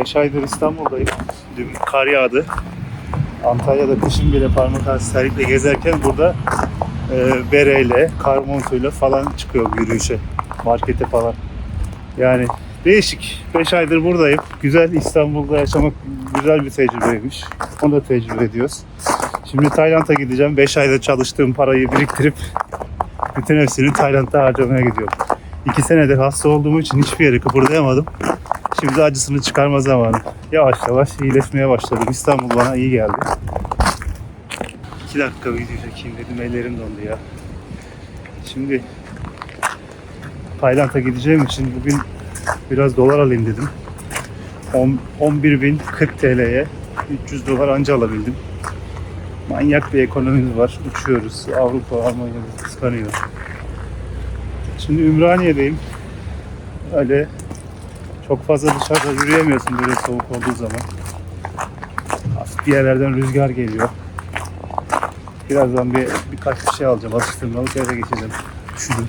5 aydır İstanbul'dayım. Dün kar yağdı. Antalya'da kışın bile parmak arası terlikle gezerken burada e, bereyle, kar montuyla falan çıkıyor yürüyüşe, markete falan. Yani değişik. 5 aydır buradayım. Güzel İstanbul'da yaşamak güzel bir tecrübeymiş. Onu da tecrübe ediyoruz. Şimdi Tayland'a gideceğim. 5 ayda çalıştığım parayı biriktirip bütün hepsini Tayland'da harcamaya gidiyorum. 2 senedir hasta olduğum için hiçbir yere kıpırdayamadım. Şimdi acısını çıkarma zamanı. Yavaş yavaş iyileşmeye başladım. İstanbul bana iyi geldi. 2 dakika video çekeyim dedim. Ellerim dondu ya. Şimdi Tayland'a gideceğim için bugün biraz dolar alayım dedim. 11.040 TL'ye 300 dolar anca alabildim. Manyak bir ekonomimiz var. Uçuyoruz. Avrupa, Almanya kıskanıyor. Şimdi Ümraniye'deyim. Öyle çok fazla dışarıda yürüyemiyorsun böyle soğuk olduğu zaman. Hafif bir yerlerden rüzgar geliyor. Birazdan bir birkaç bir şey alacağım. Atıştırmalık eve geçeceğim. Üşüdüm.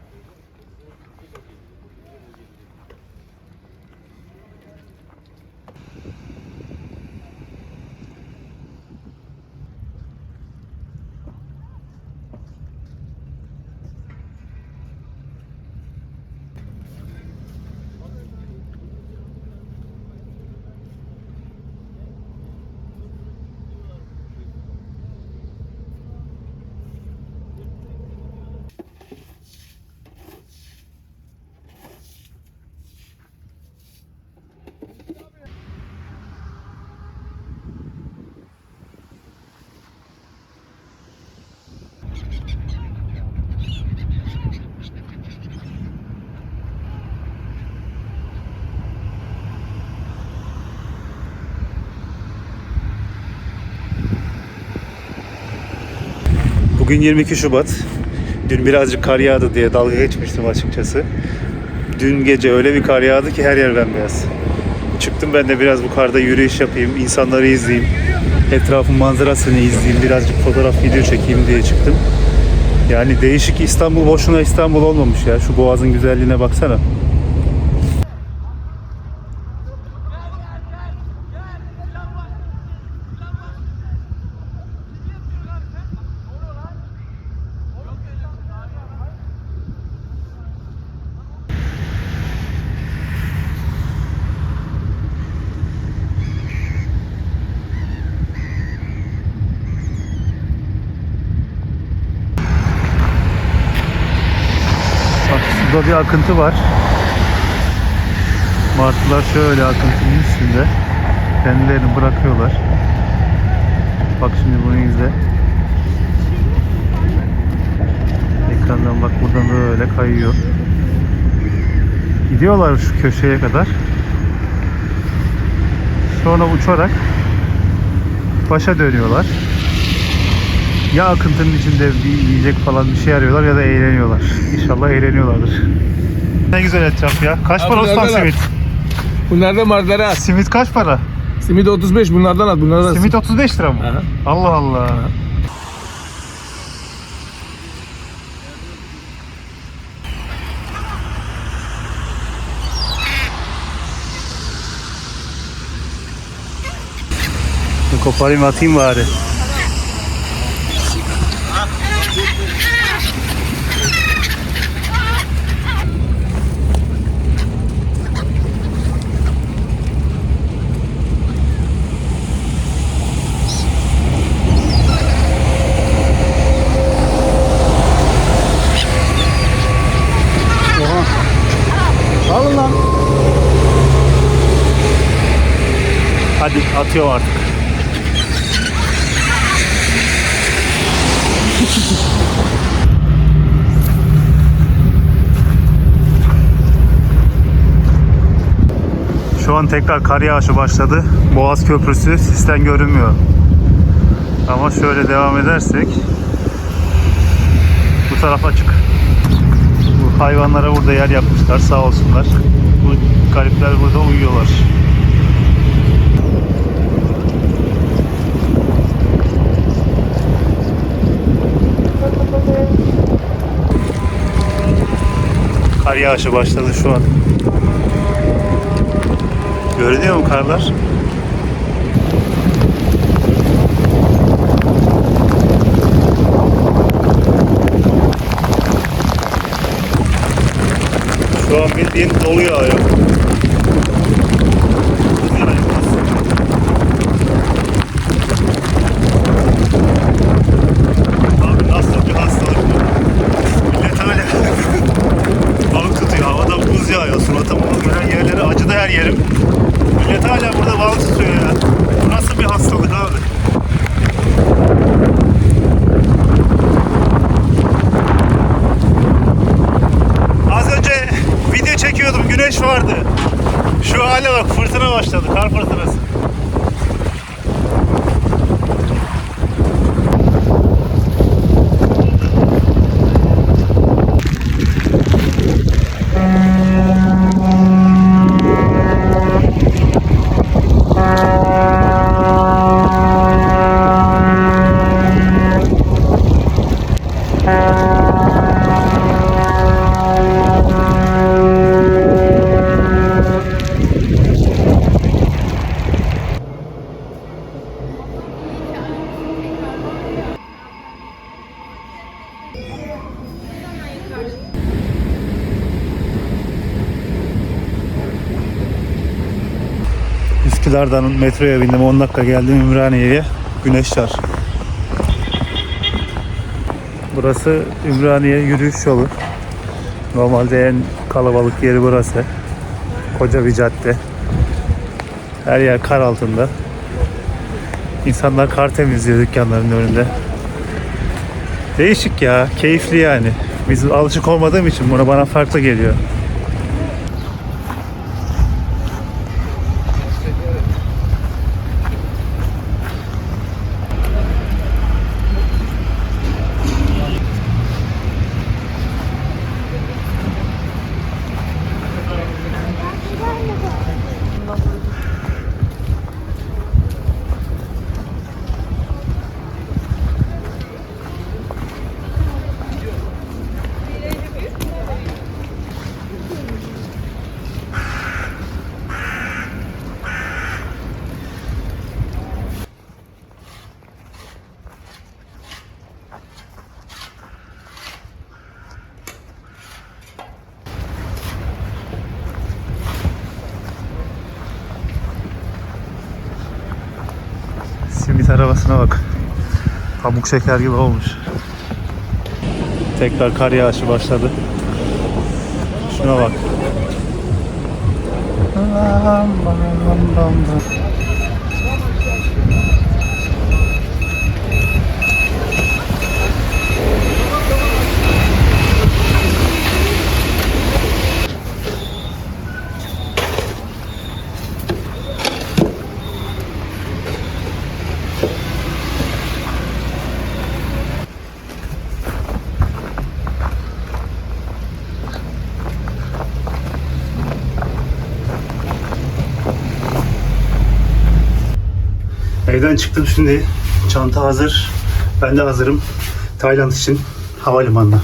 Bugün 22 Şubat. Dün birazcık kar yağdı diye dalga geçmiştim açıkçası. Dün gece öyle bir kar yağdı ki her yer bembeyaz. Çıktım ben de biraz bu karda yürüyüş yapayım, insanları izleyeyim. Etrafın manzarasını izleyeyim, birazcık fotoğraf, video çekeyim diye çıktım. Yani değişik İstanbul boşuna İstanbul olmamış ya. Şu boğazın güzelliğine baksana. Suda bir akıntı var. Martılar şöyle akıntının üstünde. Kendilerini bırakıyorlar. Bak şimdi bunu izle. Ekrandan bak buradan böyle kayıyor. Gidiyorlar şu köşeye kadar. Sonra uçarak başa dönüyorlar. Ya akıntının içinde bir yiyecek falan bir şey arıyorlar ya da eğleniyorlar. İnşallah eğleniyorlardır. Ne güzel etraf ya. Kaç Abi para Osman neredeler? simit? Bunlardan margaret at. Simit kaç para? Simit 35 bunlardan at. Bunlardan at. Simit 35 lira mı? Aha. Allah Allah. Koparayım atayım bari. Atıyorum artık. Şu an tekrar kar yağışı başladı. Boğaz Köprüsü sisten görünmüyor. Ama şöyle devam edersek bu taraf açık. Bu hayvanlara burada yer yapmışlar sağ olsunlar. Bu garipler burada uyuyorlar. Yağışı başladı şu an. Görünüyor mu karlar? Şu an bildiğin dolu yağıyor. Abi nasıl bir hastalık bu? Millet öyle balık tutuyor. Havada buz yağıyor. Suratıma gören yerleri acıdı her yerim. Millet hala burada balık tutuyor ya. Bu nasıl bir hastalık abi? Az önce video çekiyordum. Güneş vardı. Şu hale bak fırtına başladı. Kar fırtınası. Üsküdar'dan metroya bindim 10 dakika geldim Ümraniye'ye. Güneş var. Burası Ümraniye yürüyüş yolu. Normalde en kalabalık yeri burası. Koca bir cadde. Her yer kar altında. İnsanlar kar temizliyor dükkanların önünde. Değişik ya, keyifli yani. Biz alışık olmadığım için buna bana farklı geliyor. Simit arabasına bak. Pamuk şeker gibi olmuş. Tekrar kar yağışı başladı. Şuna bak. Evden çıktım şimdi. Çanta hazır. Ben de hazırım. Tayland için havalimanına.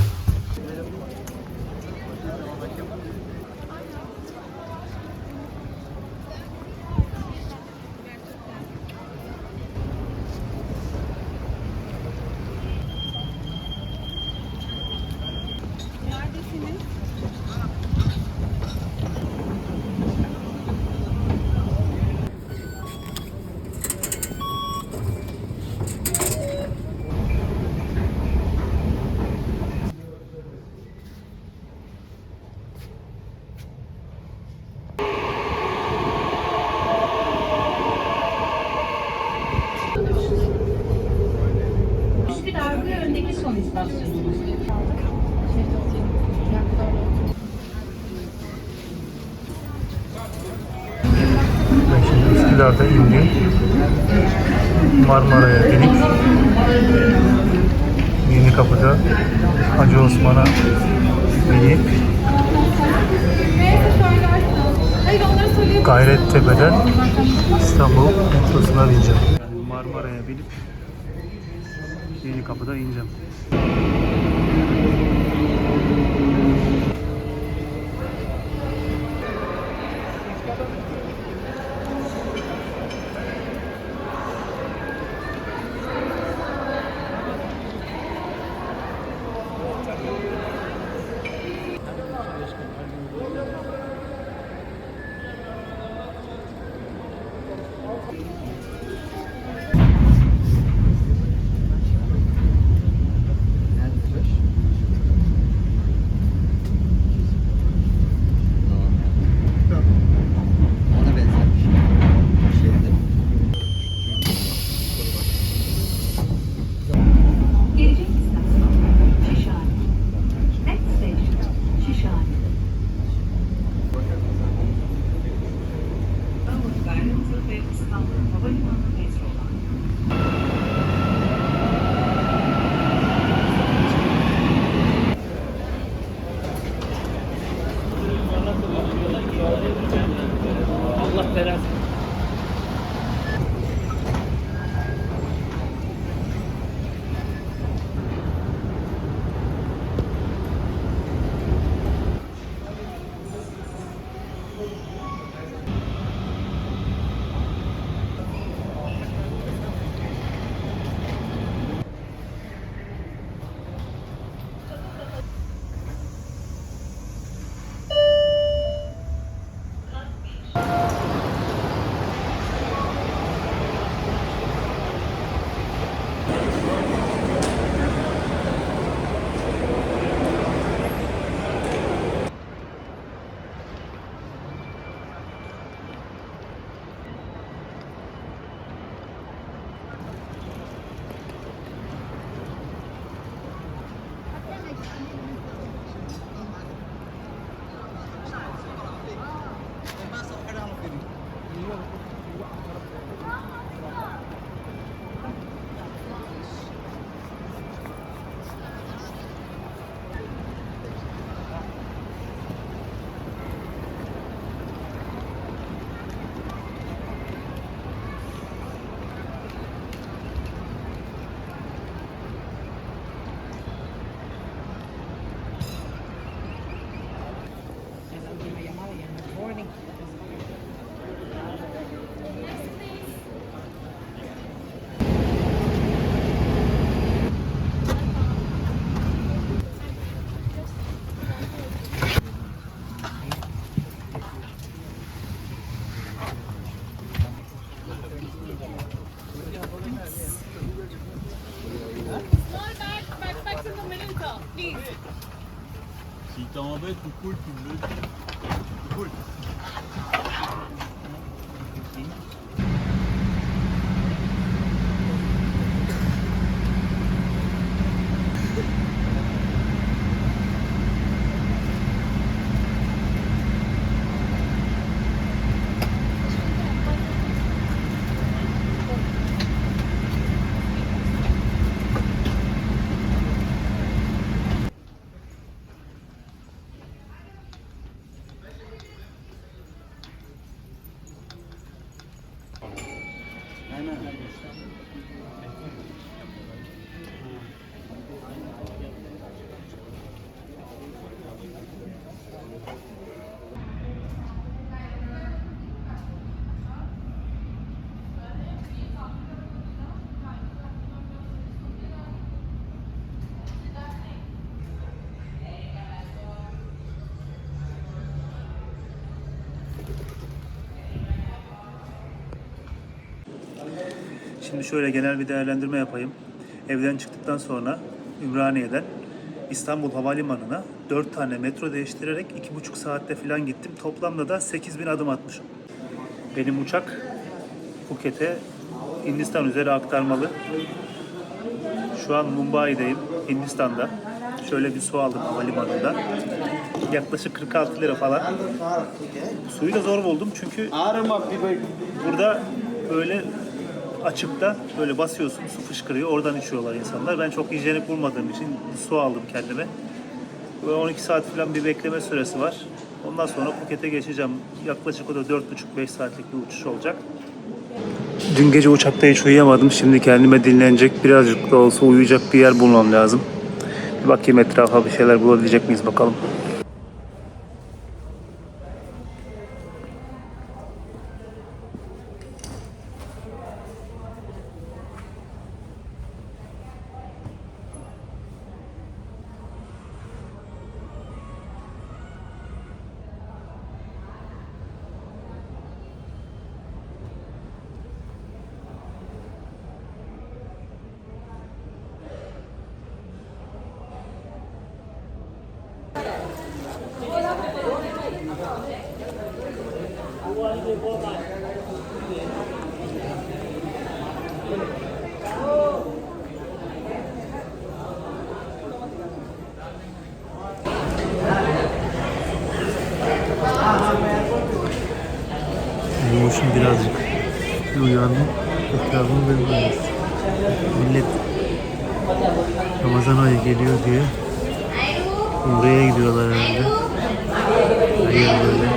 Ben şimdi Üsküdar'da indim. Marmara'ya binip Yeni Kapı'da Hacı Osman'a binip. Gayrettepe'den İstanbul metrosuna bineceğim. Marmara'ya binip Yeni Kapı'da ineceğim. Bye. Ve İstanbul Havalimanı Si t'as en bête ou cool, tu me le dis. Cool. Şimdi şöyle genel bir değerlendirme yapayım. Evden çıktıktan sonra Ümraniye'den İstanbul Havalimanı'na 4 tane metro değiştirerek 2,5 saatte falan gittim. Toplamda da 8000 adım atmışım. Benim uçak Phuket'e Hindistan üzeri aktarmalı. Şu an Mumbai'deyim, Hindistan'da. Şöyle bir su aldım havalimanında. Yaklaşık 46 lira falan. Suyu da zor buldum çünkü burada böyle açıkta böyle basıyorsun su fışkırıyor oradan içiyorlar insanlar. Ben çok hijyenik bulmadığım için su aldım kendime. Ve 12 saat falan bir bekleme süresi var. Ondan sonra Phuket'e geçeceğim. Yaklaşık o da 4,5-5 saatlik bir uçuş olacak. Dün gece uçakta hiç uyuyamadım. Şimdi kendime dinlenecek, birazcık da olsa uyuyacak bir yer bulmam lazım. Bir bakayım etrafa bir şeyler bulabilecek miyiz bakalım. Uyumuşum birazcık. Bir uyandım. Etrafımı böyle Millet Ramazan ayı geliyor diye Umre'ye gidiyorlar herhalde. Her yer böyle.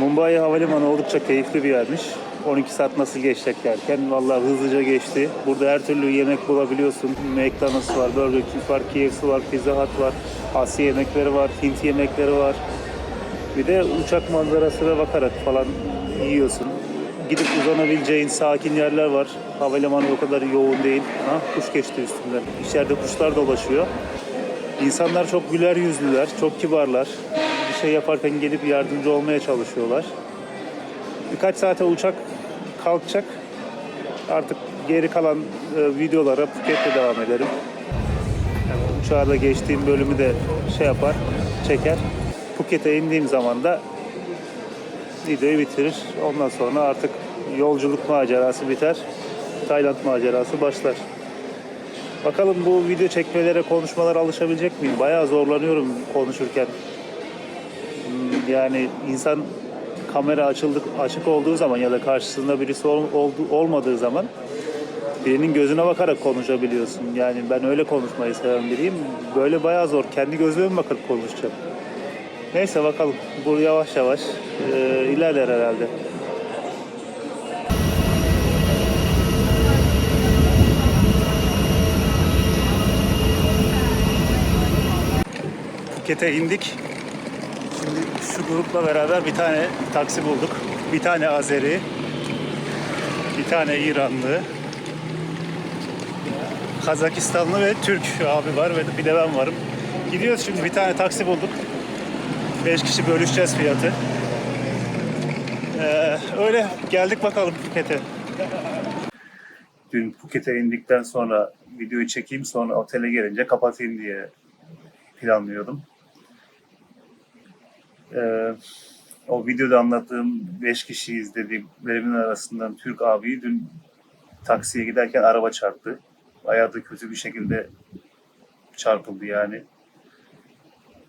Mumbai Havalimanı oldukça keyifli bir yermiş. 12 saat nasıl geçecek derken vallahi hızlıca geçti. Burada her türlü yemek bulabiliyorsun. McDonald's var, Burger King var, KFC var, Pizza Hut var, Asya yemekleri var, Hint yemekleri var. Bir de uçak manzarasına bakarak falan yiyorsun. Gidip uzanabileceğin sakin yerler var. Havalimanı o kadar yoğun değil. Ha, kuş geçti üstünden. İçeride kuşlar dolaşıyor. İnsanlar çok güler yüzlüler, çok kibarlar. Şey yaparken gelip yardımcı olmaya çalışıyorlar. Birkaç saate uçak kalkacak. Artık geri kalan e, videolara Phuket'te devam ederim. Yani uçağa da geçtiğim bölümü de şey yapar, çeker. Phuket'e indiğim zaman da videoyu bitirir. Ondan sonra artık yolculuk macerası biter. Tayland macerası başlar. Bakalım bu video çekmelere, konuşmalara alışabilecek miyim? Bayağı zorlanıyorum konuşurken. Yani insan kamera açıldık açık olduğu zaman ya da karşısında birisi ol- oldu- olmadığı zaman birinin gözüne bakarak konuşabiliyorsun. Yani ben öyle konuşmayı seven biriyim. Böyle bayağı zor. Kendi gözüme bakıp konuşacağım. Neyse bakalım. Bu yavaş yavaş e, ilerler herhalde. Phuket'e indik. Şu grupla beraber bir tane taksi bulduk. Bir tane Azeri, bir tane İranlı, Kazakistanlı ve Türk abi var ve bir de ben varım. Gidiyoruz şimdi bir tane taksi bulduk. 5 kişi bölüşeceğiz fiyatı. Ee, öyle geldik bakalım Phuket'e. Dün Phuket'e indikten sonra videoyu çekeyim sonra otele gelince kapatayım diye planlıyordum. Ee, o videoda anlattığım 5 kişiyiz dediklerimin arasından Türk abiyi dün taksiye giderken araba çarptı. Bayağı da kötü bir şekilde çarpıldı yani.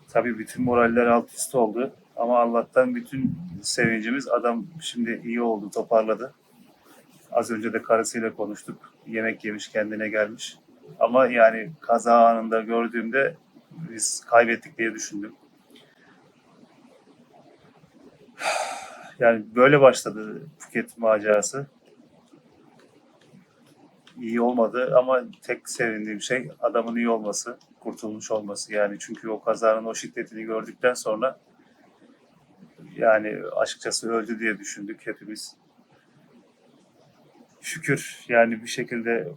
Tabii bütün moraller alt üst oldu. Ama Allah'tan bütün sevincimiz adam şimdi iyi oldu, toparladı. Az önce de karısıyla konuştuk. Yemek yemiş, kendine gelmiş. Ama yani kaza anında gördüğümde biz kaybettik diye düşündüm. Yani böyle başladı Phuket macerası. İyi olmadı ama tek sevindiğim şey adamın iyi olması, kurtulmuş olması. Yani çünkü o kazanın o şiddetini gördükten sonra yani açıkçası öldü diye düşündük hepimiz. Şükür yani bir şekilde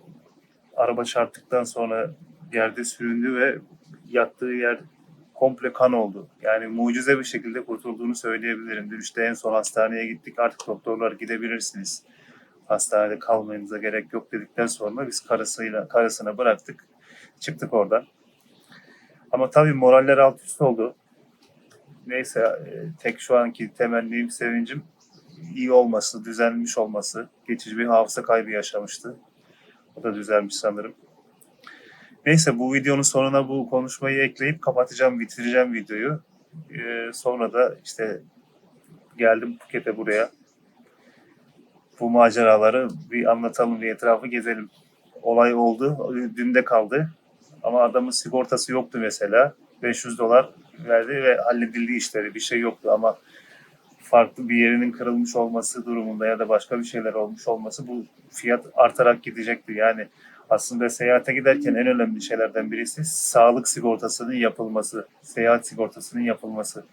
araba çarptıktan sonra yerde süründü ve yattığı yer komple kan oldu. Yani mucize bir şekilde kurtulduğunu söyleyebilirim. Dün işte en son hastaneye gittik. Artık doktorlar gidebilirsiniz. Hastanede kalmanıza gerek yok dedikten sonra biz karısıyla karısına bıraktık. Çıktık oradan. Ama tabii moraller alt üst oldu. Neyse e, tek şu anki temennim, sevincim iyi olması, düzelmiş olması. Geçici bir hafıza kaybı yaşamıştı. O da düzelmiş sanırım. Neyse bu videonun sonuna bu konuşmayı ekleyip kapatacağım, bitireceğim videoyu. Ee, sonra da işte geldim Phuket'e buraya. Bu maceraları bir anlatalım, bir etrafı gezelim. Olay oldu, dün de kaldı. Ama adamın sigortası yoktu mesela. 500 dolar verdi ve halledildi işleri. Bir şey yoktu ama farklı bir yerinin kırılmış olması durumunda ya da başka bir şeyler olmuş olması bu fiyat artarak gidecekti. Yani aslında seyahate giderken en önemli şeylerden birisi sağlık sigortasının yapılması, seyahat sigortasının yapılması.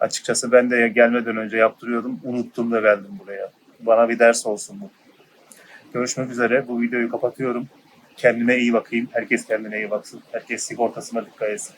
Açıkçası ben de gelmeden önce yaptırıyordum, unuttum da geldim buraya. Bana bir ders olsun bu. Görüşmek üzere. Bu videoyu kapatıyorum. Kendine iyi bakayım. Herkes kendine iyi baksın. Herkes sigortasına dikkat etsin.